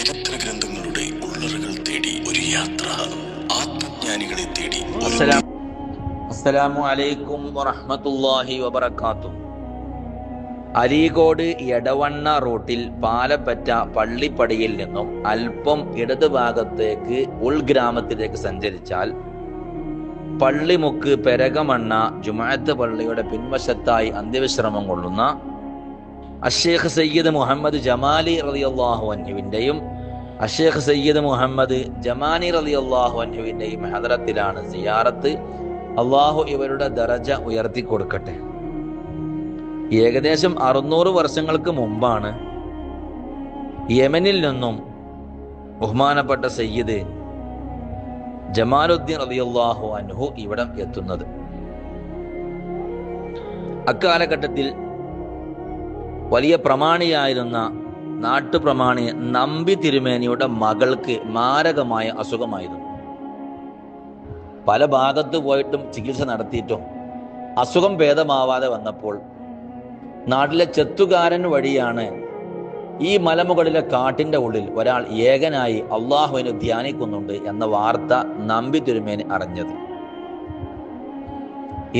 ചരിത്ര ഗ്രന്ഥങ്ങളുടെ ഉള്ളറുകൾ തേടി ഒരു യാത്ര ആത്മജ്ഞാനികളെ തേടി അസ്സലാമു അലൈക്കും വറഹ്മത്തുള്ളാഹി വബറകാതുഹു. അരീകോട് എടവണ്ണ റൂട്ടിൽ പാലപ്പറ്റ പള്ളിപ്പടിയിൽ നിന്നും അല്പം ഇടതു ഭാഗത്തേക്ക് ഉൾഗ്രാമത്തിലേക്ക് സഞ്ചരിച്ചാൽ പള്ളിമുക്ക് പെരകമണ്ണ ജുമാഅത്ത് പള്ളിയുടെ പിൻവശത്തായി അന്ത്യവിശ്രമം കൊള്ളുന്ന അഷേഖ് സയ്യിദ് മുഹമ്മദ് ജമാലി റളിയല്ലാഹു അൻഹുവിന്റെയും അഷേഖ് സയ്യിദ് മുഹമ്മദ് ജമാനി റളിയല്ലാഹു അൻഹുവിന്റെയും ഹദറത്തിലാണ് സിയാറത്ത്. അള്ളാഹു ഇവരുടെ ദറജ ഉയർത്തി കൊടുക്കട്ടെ. ഏകദേശം അറുന്നൂറ് വർഷങ്ങൾക്ക് മുമ്പാണ് യമനിൽ നിന്നും ബഹുമാനപ്പെട്ട സയ്യിദ് ജമാലുദ്ദീൻ റളിയല്ലാഹു അൻഹു ഇവിടം എത്തുന്നത്. അക്കാലഘട്ടത്തിൽ വലിയ പ്രമാണിയായിരുന്ന നാട്ടുപ്രമാണി നമ്പി തിരുമേനിയുടെ മകൾക്ക് മാരകമായ അസുഖമായിരുന്നു. പല ഭാഗത്ത് പോയിട്ടും ചികിത്സ നടത്തിയിട്ടും അസുഖം ഭേദമാവാതെ വന്നപ്പോൾ നാട്ടിലെ ചെത്തുകാരൻ വഴിയാണ് ഈ മലമുകളിലെ കാട്ടിന്റെ ഉള്ളിൽ ഒരാൾ ഏകനായി അള്ളാഹുവിനെ ധ്യാനിക്കുന്നുണ്ട് എന്ന വാർത്ത നമ്പി തിരുമേനി അറിഞ്ഞത്.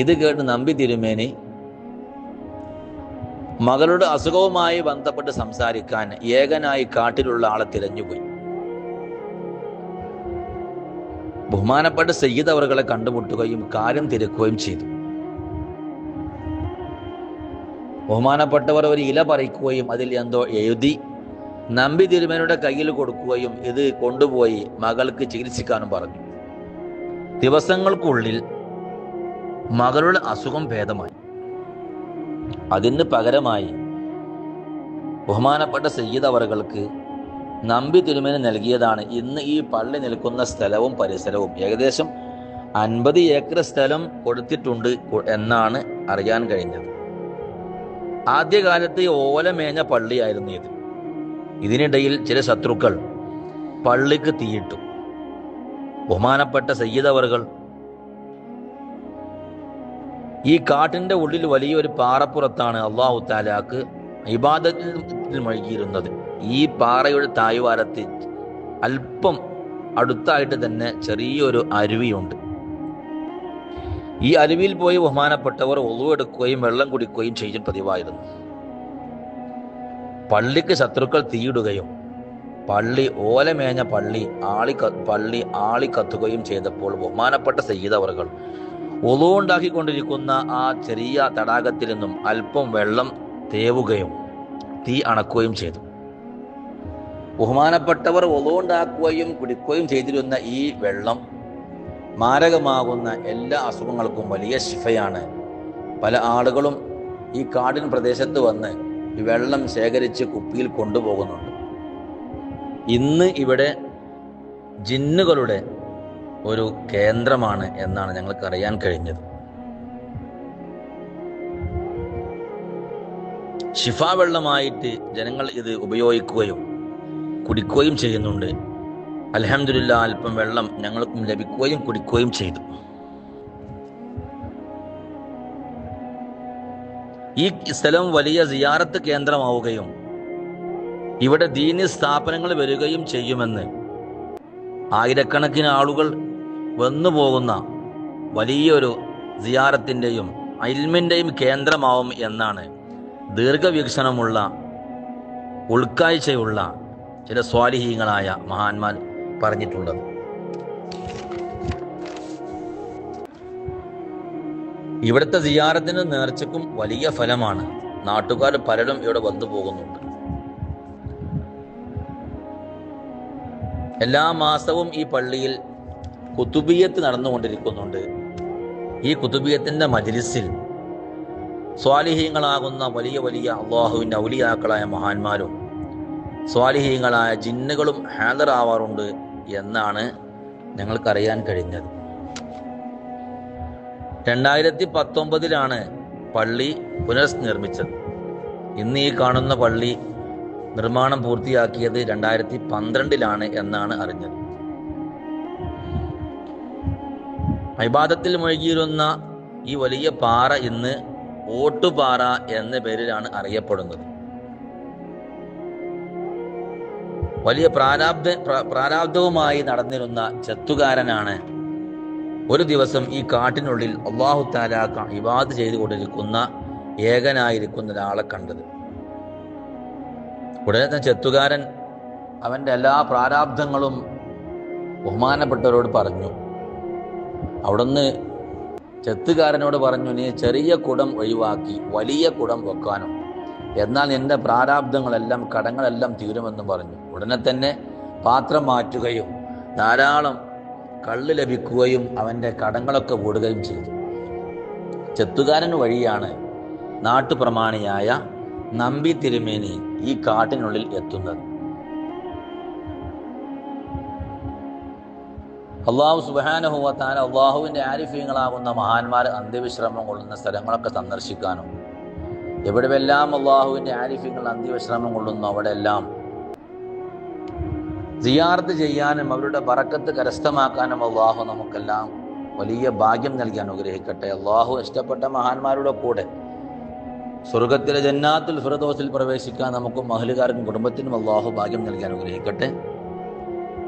ഇത് കേട്ട് നമ്പി തിരുമേനി മകളുടെ അസുഖവുമായി ബന്ധപ്പെട്ട് സംസാരിക്കാൻ ഏകനായി കാട്ടിലുള്ള ആളെ തിരഞ്ഞുപോയി. ബഹുമാനപ്പെട്ട സയ്യിദ് അവറുകളെ കണ്ടുമുട്ടുകയും കാര്യം തിരക്കുകയും ചെയ്തു. ബഹുമാനപ്പെട്ടവർ ഒരു ഇല പറിക്കുകയും അതിൽ എന്തോ എഴുതി നമ്പി തിരുമേനയുടെ കയ്യിൽ കൊടുക്കുകയും ഇത് കൊണ്ടുപോയി മകൾക്ക് ചികിത്സിക്കാനും പറഞ്ഞു. ദിവസങ്ങൾക്കുള്ളിൽ മകളുടെ അസുഖം ഭേദമായി. അതിന് പകരമായി ബഹുമാനപ്പെട്ട സയ്യിദ് അവറുകൾക്ക് നമ്പി തിരുമേനി നൽകിയതാണ് ഇന്ന് ഈ പള്ളി നിൽക്കുന്ന സ്ഥലവും പരിസരവും. ഏകദേശം അൻപത് ഏക്കർ സ്ഥലം കൊടുത്തിട്ടുണ്ട് എന്നാണ് അറിയാൻ കഴിഞ്ഞത്. ആദ്യകാലത്ത് ഓലമേഞ്ഞ പള്ളിയായിരുന്നു ഇത്. ഇതിനിടയിൽ ചില ശത്രുക്കൾ പള്ളിക്ക് തീയിട്ടു. ബഹുമാനപ്പെട്ട സയ്യിദ് അവറുകൾ ഈ കാട്ടിന്റെ ഉള്ളിൽ വലിയൊരു പാറപ്പുറത്താണ് അള്ളാഹു താലാക്ക് ഇബാദത്തിൽ മുഴുകിയിരുന്നത് ഈ പാറയുടെ തായ്വാരത്തിൽ അല്പം അടുത്തായിട്ട് തന്നെ ചെറിയൊരു അരുവിയുണ്ട്. ഈ അരുവിയിൽ പോയി ബഹുമാനപ്പെട്ടവർ ഒളിവെടുക്കുകയും വെള്ളം കുടിക്കുകയും ചെയ്യും പതിവായിരുന്നു. പള്ളിക്ക് ശത്രുക്കൾ തീയിടുകയും പള്ളി ഓലമേഞ്ഞ പള്ളി ആളി പള്ളി ആളി കത്തുകയും ചെയ്തപ്പോൾ ബഹുമാനപ്പെട്ട സയ്യിദ് ഒളുവുണ്ടാക്കിക്കൊണ്ടിരിക്കുന്ന ആ ചെറിയ തടാകത്തിൽ നിന്നും അല്പം വെള്ളം തേവുകയും തീ അണക്കുകയും ചെയ്തു. ബഹുമാനപ്പെട്ടവർ ഒളുവുണ്ടാക്കുകയും കുടിക്കുകയും ചെയ്തിരുന്ന ഈ വെള്ളം മാരകമാകുന്ന എല്ലാ അസുഖങ്ങൾക്കും വലിയ ശിഫയാണ്. പല ആളുകളും ഈ കാടിൻ പ്രദേശത്ത് വന്ന് ഈ വെള്ളം ശേഖരിച്ച് കുപ്പിയിൽ കൊണ്ടുപോകുന്നുണ്ട്. ഇന്ന് ഇവിടെ ജിന്നുകളുടെ ഒരു കേന്ദ്രമാണ് എന്നാണ് ഞങ്ങൾക്ക് അറിയാൻ കഴിഞ്ഞത്. ഷിഫ വെള്ളമായിട്ട് ജനങ്ങൾ ഇത് ഉപയോഗിക്കുകയും കുടിക്കുകയും ചെയ്യുന്നുണ്ട്. അലഹമില്ല അല്പം വെള്ളം ഞങ്ങൾക്കും ലഭിക്കുകയും കുടിക്കുകയും ചെയ്തു. ഈ സ്ഥലം വലിയ സിയാറത്ത് കേന്ദ്രമാവുകയും ഇവിടെ ദീനി സ്ഥാപനങ്ങൾ വരികയും ചെയ്യുമെന്ന് ആയിരക്കണക്കിന് ആളുകൾ വന്നു പോകുന്ന വലിയൊരു സിയാറത്തിന്റെയും അയിൽമിന്റെയും കേന്ദ്രമാവും എന്നാണ് ദീർഘവീക്ഷണമുള്ള ഉൾക്കാഴ്ചയുള്ള ചില സ്വാലിഹീങ്ങളായ മഹാന്മാർ പറഞ്ഞിട്ടുള്ളത്. ഇവിടുത്തെ സിയാറത്തിന് നേർച്ചക്കും വലിയ ഫലമാണ്. നാട്ടുകാർ പലരും ഇവിടെ വന്നു പോകുന്നുണ്ട്. എല്ലാ മാസവും ഈ പള്ളിയിൽ കുത്തുബിയത്ത് നടന്നുകൊണ്ടിരിക്കുന്നുണ്ട്. ഈ കുത്തുബിയത്തിന്റെ മജ്ലിസിൽ സ്വാലിഹീങ്ങളാകുന്ന വലിയ വലിയ അള്ളാഹുവിന്റെ ഔലിയാക്കളായ മഹാന്മാരും സ്വാലിഹീങ്ങളായ ജിന്നുകളും ഹാദറാവാറുണ്ട് എന്നാണ് ഞങ്ങൾക്കറിയാൻ കഴിഞ്ഞത്. രണ്ടായിരത്തി പത്തൊമ്പതിലാണ് പള്ളി പുനർനിർമ്മിച്ചത്. ഇന്ന് ഈ കാണുന്ന പള്ളി നിർമ്മാണം പൂർത്തിയാക്കിയത് രണ്ടായിരത്തി പന്ത്രണ്ടിലാണ് എന്നാണ് അറിഞ്ഞത്. അഭിബാദത്തിൽ മുഴുകിയിരുന്ന ഈ വലിയ പാറ ഇന്ന് ഓട്ടുപാറ എന്ന പേരിലാണ് അറിയപ്പെടുന്നത്. വലിയ പ്രാരാബ്ദ പ്രാരാബ്ദവുമായി നടന്നിരുന്ന ചെത്തുകാരനാണ് ഒരു ദിവസം ഈ കാട്ടിനുള്ളിൽ അള്ളാഹു താലാക്ക ഇബാദ് ചെയ്തുകൊണ്ടിരിക്കുന്ന ഏകനായിരിക്കുന്ന ഒരാളെ കണ്ടത്. ഉടനെ തന്നെ ചെത്തുകാരൻ അവന്റെ എല്ലാ പ്രാരാബ്ദങ്ങളും ബഹുമാനപ്പെട്ടവരോട് പറഞ്ഞു. അവിടുന്ന് ചെത്തുകാരനോട് പറഞ്ഞു നീ ചെറിയ കുടം ഒഴിവാക്കി വലിയ കുടം വെക്കാനും. എന്നാൽ നിന്റെ പ്രാരാബ്ദങ്ങളെല്ലാം കടങ്ങളെല്ലാം തീരുമെന്ന് പറഞ്ഞു. ഉടനെ തന്നെ പാത്രം മാറ്റുകയും ധാരാളം കള്ള് ലഭിക്കുകയും അവന്റെ കടങ്ങളൊക്കെ കൂടുകയും ചെയ്തു. ചെത്തുകാരൻ വഴിയാണ് നാട്ടുപ്രമാണിയായ നമ്പി തിരുമേനി ഈ കാട്ടിനുള്ളിൽ എത്തുന്നത്. അള്ളാഹു സുബാനഹുവത്താൻ അള്ളാഹുവിന്റെ ആരിഫ്യങ്ങളാകുന്ന മഹാന്മാർ അന്ത്യവിശ്രമം കൊള്ളുന്ന സ്ഥലങ്ങളൊക്കെ സന്ദർശിക്കാനും എവിടെയെല്ലാം അള്ളാഹുവിന്റെ ആരിഫ്യങ്ങൾ അന്ത്യവിശ്രമം കൊള്ളുന്നു അവിടെയെല്ലാം സിയാർത്ത് ചെയ്യാനും അവരുടെ ബറക്കത്ത് കരസ്ഥമാക്കാനും അള്ളാഹു നമുക്കെല്ലാം വലിയ ഭാഗ്യം നൽകി അനുഗ്രഹിക്കട്ടെ. അള്ളാഹു ഇഷ്ടപ്പെട്ട മഹാന്മാരുടെ കൂടെ സ്വർഗത്തിലെ ജന്നാത്തുൽ ഫിറദോസിൽ പ്രവേശിക്കാൻ നമുക്കും മഹലുകാർക്കും കുടുംബത്തിനും അള്ളാഹു ഭാഗ്യം നൽകി അനുഗ്രഹിക്കട്ടെ.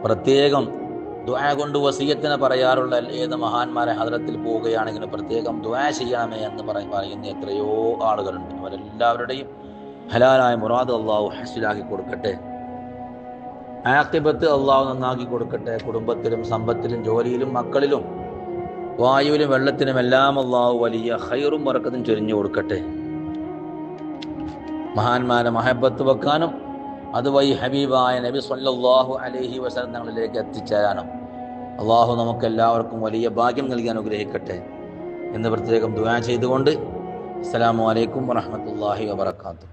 പ്രത്യേകം ദുആ കൊണ്ട് വസീയത്തിനെ പറയാറുള്ള ഏത് മഹാന്മാരെ ഹദ്രത്തിൽ പോവുകയാണെങ്കിൽ പ്രത്യേകം ദുആ ചെയ്യണമേ എന്ന് പറയും പറയുന്ന എത്രയോ ആളുകളുണ്ട്. അവരെല്ലാവരുടെയും ഹലാലായ മുറാദ് അള്ളാഹു ഹസിലാക്കി കൊടുക്കട്ടെ. ആക്തിബത്ത് അള്ളാഹു നന്നാക്കി കൊടുക്കട്ടെ. കുടുംബത്തിലും സമ്പത്തിലും ജോലിയിലും മക്കളിലും വായുവിലും വെള്ളത്തിലും എല്ലാം അള്ളാഹു വലിയ ഹൈറും വറക്കത്തും ചൊരിഞ്ഞു കൊടുക്കട്ടെ. മഹാന്മാരെ മഹബത്ത് വെക്കാനും അതുവഴി ഹബീബായ നബി സല്ലല്ലാഹു അലൈഹി വസല്ലങ്ങളിലേക്ക് എത്തിച്ചേരാനും അള്ളാഹു നമുക്ക് എല്ലാവർക്കും വലിയ ഭാഗ്യം നൽകി അനുഗ്രഹിക്കട്ടെ എന്ന് പ്രത്യേകം ദുവാ ചെയ്തുകൊണ്ട് അസ്സാം വലൈക്കും വറഹ്മത്തുള്ളാഹി വബറകാതുഹു.